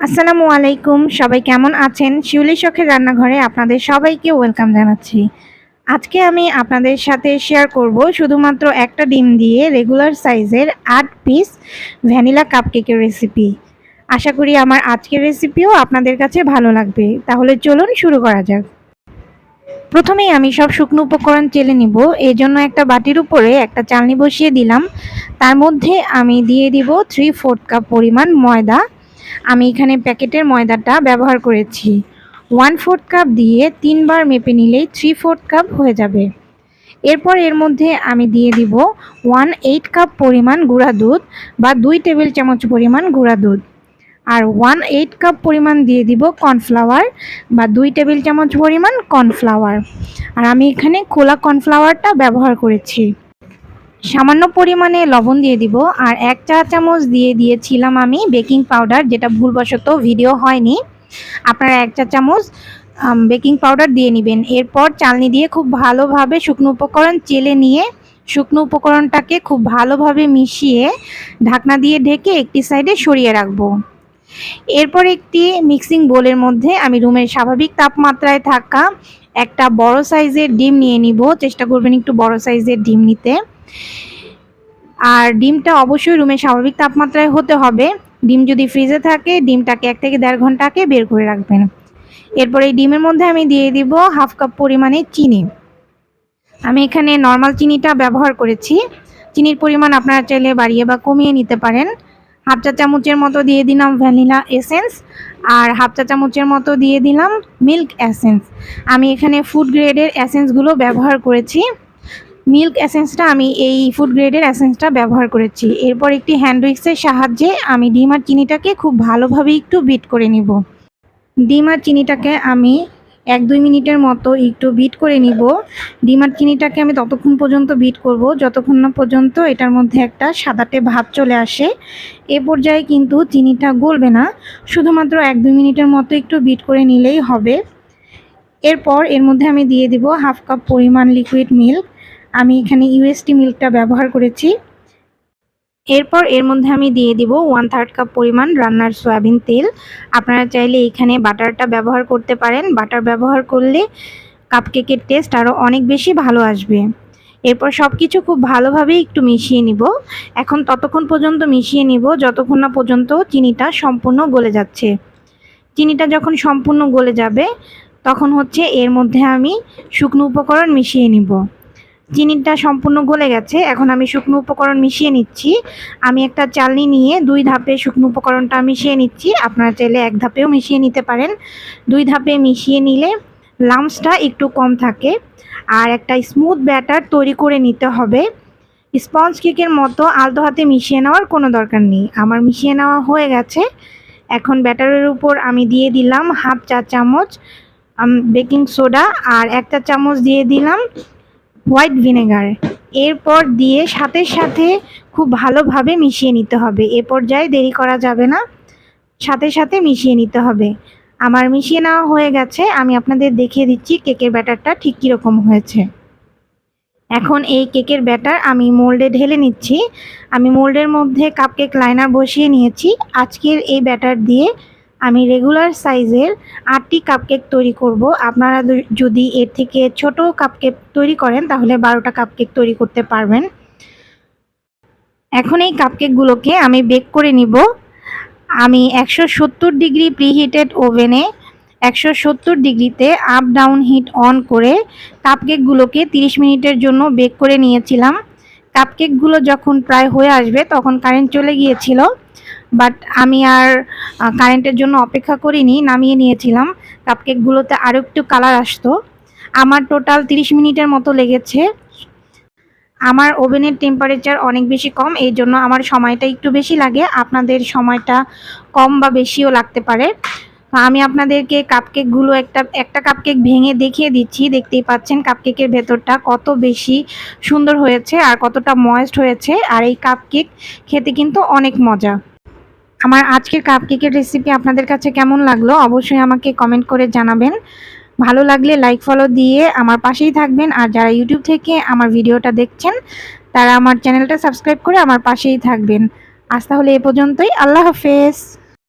আসসালামু আলাইকুম, সবাই কেমন আছেন? শিউলি শখের রান্নাঘরে আপনাদের সবাইকে ওয়েলকাম জানাচ্ছি। আজকে আমি আপনাদের সাথে শেয়ার করব শুধুমাত্র একটা ডিম দিয়ে রেগুলার সাইজের আট পিস ভ্যানিলা কাপকেকের রেসিপি। আশা করি আমার আজকের রেসিপিও আপনাদের কাছে ভালো লাগবে। তাহলে চলুন শুরু করা যাক। প্রথমেই আমি সব শুকনো উপকরণ চেলে নিব। এই জন্য একটা বাটির উপরে একটা চালনি বসিয়ে দিলাম। তার মধ্যে আমি দিয়ে দিব থ্রি ফোর্থ কাপ পরিমাণ ময়দা। আমি এখানে প্যাকেটের ময়দাটা ব্যবহার করেছি। ওয়ান ফোর্থ কাপ দিয়ে তিনবার মেপে নিলেই থ্রি ফোর্থ কাপ হয়ে যাবে। এরপর এর মধ্যে আমি দিয়ে দিব ওয়ান এইট কাপ পরিমাণ গুঁড়া দুধ বা দুই টেবিল চামচ পরিমাণ গুঁড়া দুধ। আর ওয়ান এইট কাপ পরিমাণ দিয়ে দিব কর্নফ্লাওয়ার বা দুই টেবিল চামচ পরিমাণ কর্নফ্লাওয়ার। আর আমি এখানে খোলা কর্নফ্লাওয়ারটা ব্যবহার করেছি। সামান্য পরিমাণে লবণ দিয়ে দিব আর এক চা চামচ দিয়ে দিয়েছিলাম আমি বেকিং পাউডার, যেটা ভুলবশত ভিডিও হয়নি। আপনারা এক চা চামচ বেকিং পাউডার দিয়ে নেবেন। এরপর চালনি দিয়ে খুব ভালোভাবে শুকনো উপকরণ চেলে নিয়ে শুকনো উপকরণটাকে খুব ভালোভাবে মিশিয়ে ঢাকনা দিয়ে ঢেকে একটি সাইডে সরিয়ে রাখব। এরপর একটি মিক্সিং বোলের মধ্যে আমি রুমের স্বাভাবিক তাপমাত্রায় থাকা একটা বড় সাইজের ডিম নিয়ে নিব। চেষ্টা করবেন একটু বড় সাইজের ডিম নিতে। আর ডিমটা অবশ্যই রুমের স্বাভাবিক তাপমাত্রায় হতে হবে। ডিম যদি ফ্রিজে থাকে, ডিমটাকে এক থেকে দেড় ঘন্টাকে বের করে রাখবেন। এরপর এই ডিমের মধ্যে আমি দিয়ে দিব হাফ কাপ পরিমাণে চিনি। আমি এখানে নর্মাল চিনিটা ব্যবহার করেছি। চিনির পরিমাণ আপনারা চাইলে বাড়িয়ে বা কমিয়ে নিতে পারেন। হাফ চা চামচের মতো দিয়ে দিলাম ভ্যানিলা এসেন্স আর হাফ চা চামচের মতো দিয়ে দিলাম মিল্ক এসেন্স। আমি এখানে ফুড গ্রেডের এসেন্সগুলো ব্যবহার করেছি। মিল্ক এসেন্সটা আমি এই ফুড গ্রেডের এসেন্সটা ব্যবহার করেছি। এরপর একটি হ্যান্ড উইক্সের সাহায্যে আমি ডিম আর চিনিটাকে খুব ভালোভাবে একটু বিট করে নিব। ডিম আর চিনিটাকে আমি এক দুই মিনিটের মতো একটু বিট করে নিব। ডিম আর চিনিটাকে আমি ততক্ষণ পর্যন্ত বিট করব। যতক্ষণ না পর্যন্ত এটার মধ্যে একটা সাদাটে ভাব চলে আসে, এ পর্যায়ে কিন্তু চিনিটা গলবে না। শুধুমাত্র এক দুই মিনিটের মতো একটু বিট করে নিলেই হবে। এরপর এর মধ্যে আমি দিয়ে দিব হাফ কাপ পরিমাণ লিকুইড মিল্ক আমি এখানে ইউএসটি মিল্কটা ব্যবহার করেছি। এরপর এর মধ্যে আমি দিয়ে দিব ওয়ান থার্ড কাপ পরিমাণ রান্নার সয়াবিন তেল। আপনারা চাইলে এখানে বাটারটা ব্যবহার করতে পারেন। বাটার ব্যবহার করলে কাপকেকের টেস্ট আরও অনেক বেশি ভালো আসবে। এরপর সব কিছু খুব ভালোভাবে একটু মিশিয়ে নিব। এখন ততক্ষণ পর্যন্ত মিশিয়ে নিব, যতক্ষণ না পর্যন্ত চিনিটা সম্পূর্ণ গলে যাচ্ছে। চিনিটা যখন সম্পূর্ণ গলে যাবে, তখন হচ্ছে এর মধ্যে আমি শুকনো উপকরণ মিশিয়ে নিব। চিনিটা সম্পূর্ণ গলে গেছে। এখন আমি শুকনো উপকরণ মিশিয়ে নিচ্ছি। আমি একটা চালনি নিয়ে দুই ধাপে শুকনো উপকরণটা মিশিয়ে নিচ্ছি। আপনারা চাইলে এক ধাপেও মিশিয়ে নিতে পারেন। দুই ধাপে মিশিয়ে নিলে লামসটা একটু কম থাকে আর একটা স্মুথ ব্যাটার তৈরি করে নিতে হবে। স্পঞ্জ কেকের মতো আলতো হাতে মিশিয়ে নেওয়ার কোনো দরকার নেই। আমার মিশিয়ে নেওয়া হয়ে গেছে। এখন ব্যাটারের উপর আমি দিয়ে দিলাম হাফ চা চামচ বেকিং সোডা আর একটা চামচ দিয়ে দিলাম হোয়াইট ভিনেগার। এরপর দিয়ে সাথে সাথে খুব ভালোভাবে মিশিয়ে নিতে হবে। এ পর্যায়ে দেরি করা যাবে না। সাথে সাথে মিশিয়ে নিতে হবে। আমার মিশিয়ে নেওয়া হয়ে গেছে। আমি আপনাদের দেখিয়ে দিচ্ছি কেকের ব্যাটারটা ঠিক কীরকম হয়েছে। এখন এই কেকের ব্যাটার আমি মোল্ডে ঢেলে নিচ্ছি। আমি মোল্ডের মধ্যে কাপকেক লাইনার বসিয়ে নিয়েছি। আজকের এই ব্যাটার দিয়ে আমি রেগুলার সাইজের আটটি কাপকেক তৈরি করব। আপনারা যদি এর থেকে ছোট কাপকেক তৈরি করেন, তাহলে বারোটা কাপকেক তৈরি করতে পারবেন। এখন এই কাপকেকগুলোকে আমি বেক করে নিব। আমি একশো সত্তর ডিগ্রি প্রিহিটেড ওভেনে একশো সত্তর ডিগ্রিতে আপ ডাউন হিট অন করে কাপকেকগুলোকে তিরিশ মিনিটের জন্য বেক করে নিয়েছিলাম। কাপকেকগুলো যখন প্রায় হয়ে আসবে, তখন কারেন্ট চলে গিয়েছিল। বাট আমি আর কারেন্টের জন্য অপেক্ষা করিনি, নামিয়ে নিয়েছিলাম। কাপকেকগুলোতে আরও একটু কালার আসতো। আমার টোটাল 30 মিনিটের মতো লেগেছে। আমার ওভেনের টেম্পারেচার অনেক বেশি কম, এই জন্য আমার সময়টা একটু বেশি লাগে। আপনাদের সময়টা কম বা বেশিও লাগতে পারে। আমি আপনাদেরকে কাপকেকগুলো একটা একটা কাপকেক ভেঙে দেখিয়ে দিচ্ছি। দেখতেই পাচ্ছেন কাপকেকের ভেতরটা কত বেশি সুন্দর হয়েছে আর কতটা ময়েস্ট হয়েছে। আর এই কাপকেক খেতে কিন্তু অনেক মজা। আমার আজকের কাপকেকের রেসিপি আপনাদের কাছে কেমন লাগল অবশ্যই আমাকে কমেন্ট করে জানাবেন। ভালো লাগলে লাইক ফলো দিয়ে আমার পাশেই থাকবেন আর যারা ইউটিউব থেকে আমার ভিডিওটা দেখছেন, তারা আমার চ্যানেলটা সাবস্ক্রাইব করে আমার পাশেই থাকবেন। আজ তাহলে এ পর্যন্তই, আল্লাহ হাফেজ।